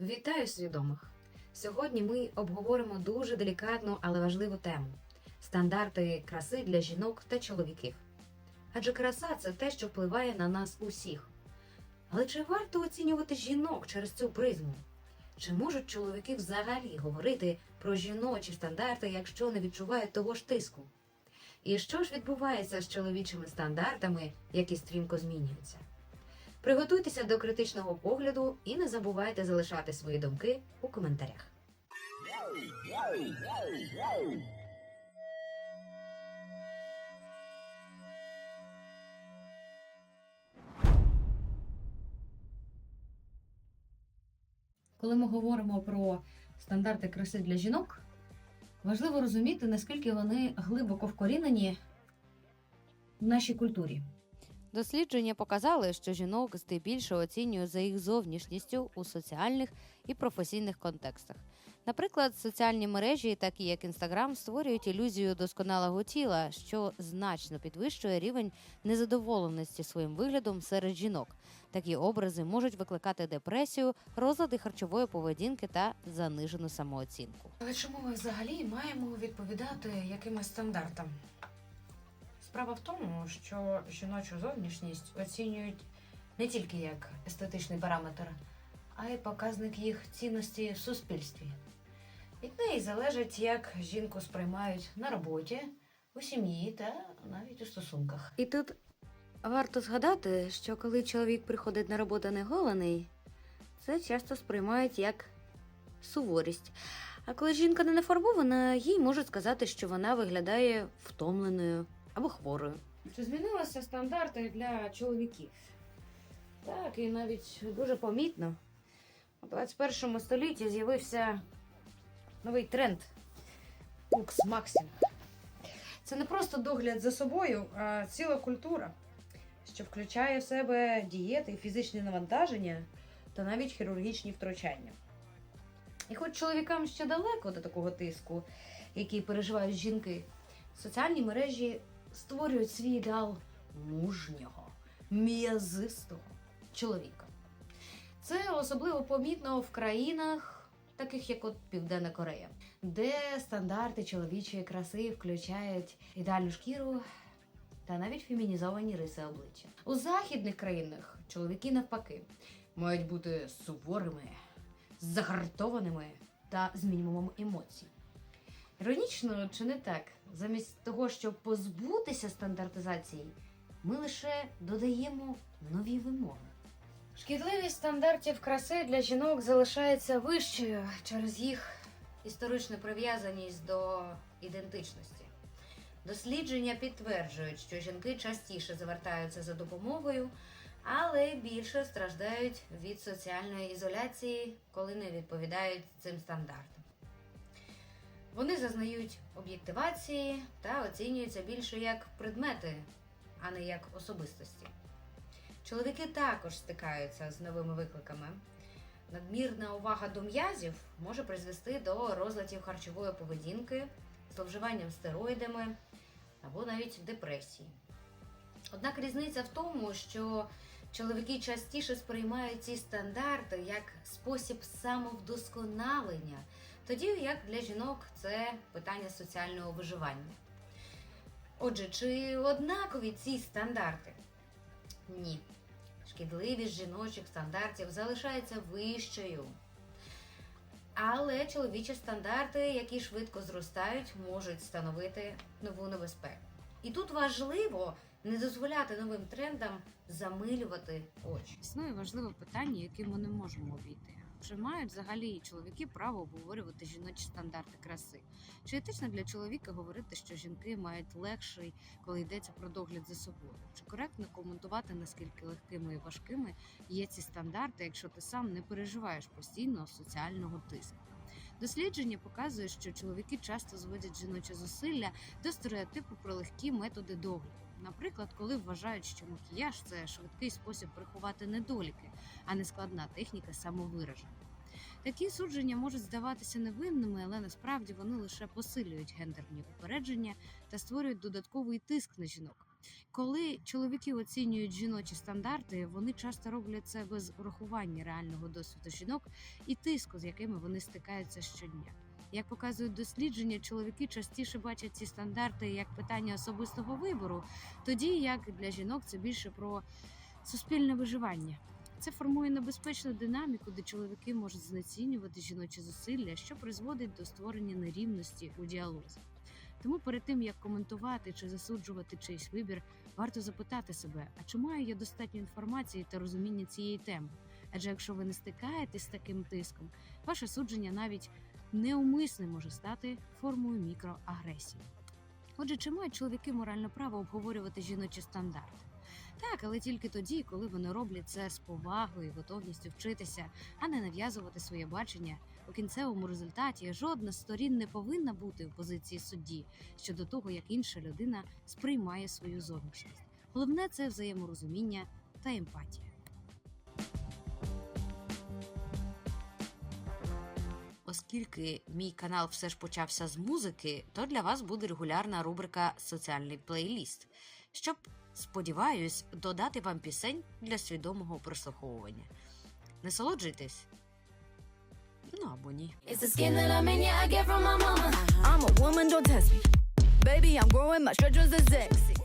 Вітаю свідомих! Сьогодні ми обговоримо дуже делікатну, але важливу тему стандарти краси для жінок та чоловіків. Адже краса це те, що впливає на нас усіх. Але чи варто оцінювати жінок через цю призму? Чи можуть чоловіки взагалі говорити про жіночі стандарти, якщо не відчувають того ж тиску? І що ж відбувається з чоловічими стандартами, які стрімко змінюються? Приготуйтеся до критичного погляду і не забувайте залишати свої думки у коментарях. Коли ми говоримо про стандарти краси для жінок, важливо розуміти, наскільки вони глибоко вкорінені в нашій культурі. Дослідження показали, що жінок здебільшого оцінюють за їх зовнішністю у соціальних і професійних контекстах. Наприклад, соціальні мережі, такі як Інстаграм, створюють ілюзію досконалого тіла, що значно підвищує рівень незадоволеності своїм виглядом серед жінок. Такі образи можуть викликати депресію, розлади харчової поведінки та занижену самооцінку. Але чому ми взагалі маємо відповідати якимось стандартам? Справа в тому, що жіночу зовнішність оцінюють не тільки як естетичний параметр, а й показник їх цінності в суспільстві. Від неї залежить, як жінку сприймають на роботі, у сім'ї та навіть у стосунках. І тут варто згадати, що коли чоловік приходить на роботу неголений, це часто сприймають як суворість. А коли жінка не нафарбована, їй можуть сказати, що вона виглядає втомленою або хворою. Чи змінилися стандарти для чоловіків? Так, і навіть дуже помітно. У 21 столітті з'явився новий тренд Укс Максим. Це не просто догляд за собою, а ціла культура, що включає в себе дієти, фізичні навантаження та навіть хірургічні втручання. І хоч чоловікам ще далеко до такого тиску, який переживають жінки, соціальні мережі створюють свій ідеал мужнього, м'язистого чоловіка. Це особливо помітно в країнах, таких як от Південна Корея, де стандарти чоловічої краси включають ідеальну шкіру та навіть фемінізовані риси обличчя. У західних країнах чоловіки навпаки мають бути суворими, загартованими та з мінімумом емоцій. Іронічно чи не так? Замість того, щоб позбутися стандартизації, ми лише додаємо нові вимоги. Шкідливість стандартів краси для жінок залишається вищою через їх історичну прив'язаність до ідентичності. Дослідження підтверджують, що жінки частіше звертаються за допомогою, але більше страждають від соціальної ізоляції, коли не відповідають цим стандартам. Вони зазнають об'єктивації та оцінюються більше як предмети, а не як особистості. Чоловіки також стикаються з новими викликами. Надмірна увага до м'язів може призвести до розладів харчової поведінки, зловживанням стероїдами або навіть депресії. Однак різниця в тому, що чоловіки частіше сприймають ці стандарти як спосіб самовдосконалення, тоді як для жінок це питання соціального виживання. Отже, чи однакові ці стандарти? Ні. Шкідливість жіночих стандартів залишається вищою. Але чоловічі стандарти, які швидко зростають, можуть становити нову небезпеку. І тут важливо не дозволяти новим трендам замилювати очі. Існує важливе питання, яке ми не можемо обійти. Чи мають взагалі чоловіки право обговорювати жіночі стандарти краси? Чи етично для чоловіка говорити, що жінки мають легший, коли йдеться про догляд за собою? Чи коректно коментувати, наскільки легкими і важкими є ці стандарти, якщо ти сам не переживаєш постійного соціального тиску? Дослідження показує, що чоловіки часто зводять жіноче зусилля до стереотипу про легкі методи догляду. Наприклад, коли вважають, що макіяж це швидкий спосіб приховати недоліки, а не складна техніка самовираження. Такі судження можуть здаватися невинними, але насправді вони лише посилюють гендерні упередження та створюють додатковий тиск на жінок. Коли чоловіки оцінюють жіночі стандарти, вони часто роблять це без урахування реального досвіду жінок і тиску, з якими вони стикаються щодня. Як показують дослідження, чоловіки частіше бачать ці стандарти як питання особистого вибору, тоді як для жінок це більше про суспільне виживання. Це формує небезпечну динаміку, де чоловіки можуть знецінювати жіночі зусилля, що призводить до створення нерівності у діалозі. Тому перед тим як коментувати чи засуджувати чийсь вибір, варто запитати себе, а чи маю я достатньо інформації та розуміння цієї теми? Адже якщо ви не стикаєтесь з таким тиском, ваше судження навіть неумисне може стати формою мікроагресії. Отже, чи мають чоловіки моральне право обговорювати жіночі стандарти? Так, але тільки тоді, коли вони роблять це з повагою, готовністю вчитися, а не нав'язувати своє бачення. У кінцевому результаті жодна з сторін не повинна бути в позиції судді щодо того, як інша людина сприймає свою зовнішність. Головне це взаєморозуміння та емпатія. Оскільки мій канал все ж почався з музики, то для вас буде регулярна рубрика Соціальний плейліст, щоб, сподіваюсь, додати вам пісень для свідомого прослуховування. Насолоджуйтесь. Ну або ні. It's the skin that I'm in, yeah, I get from my mama. I'm a woman, don't test me. Baby, I'm growing, my stretchers are sexy.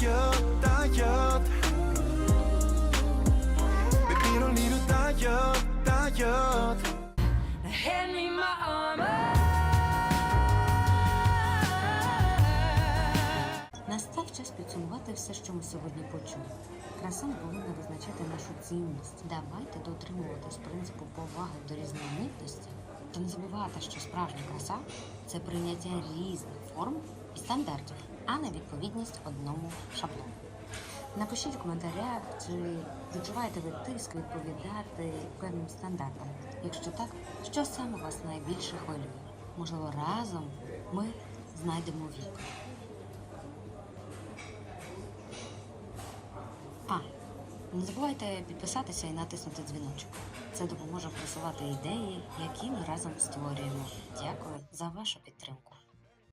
Diet, diet. Baby, you don't need to diet, diet. Hand me my armor. Настав час підсумувати все, що ми сьогодні почули. Краса не повинна визначати нашу цінність. Давайте дотримуватись принципу поваги до різноманітності та не забувати, що справжня краса це прийняття різних форм і стандартів, а не відповідність одному шаблону. Напишіть в коментарях, чи відчуваєте ви тиск відповідати певним стандартам. Якщо так, що саме вас найбільше хвилює? Можливо, разом ми знайдемо відповідь. А, не забувайте підписатися і натиснути дзвіночок. Це допоможе просувати ідеї, які ми разом створюємо. Дякую за вашу підтримку.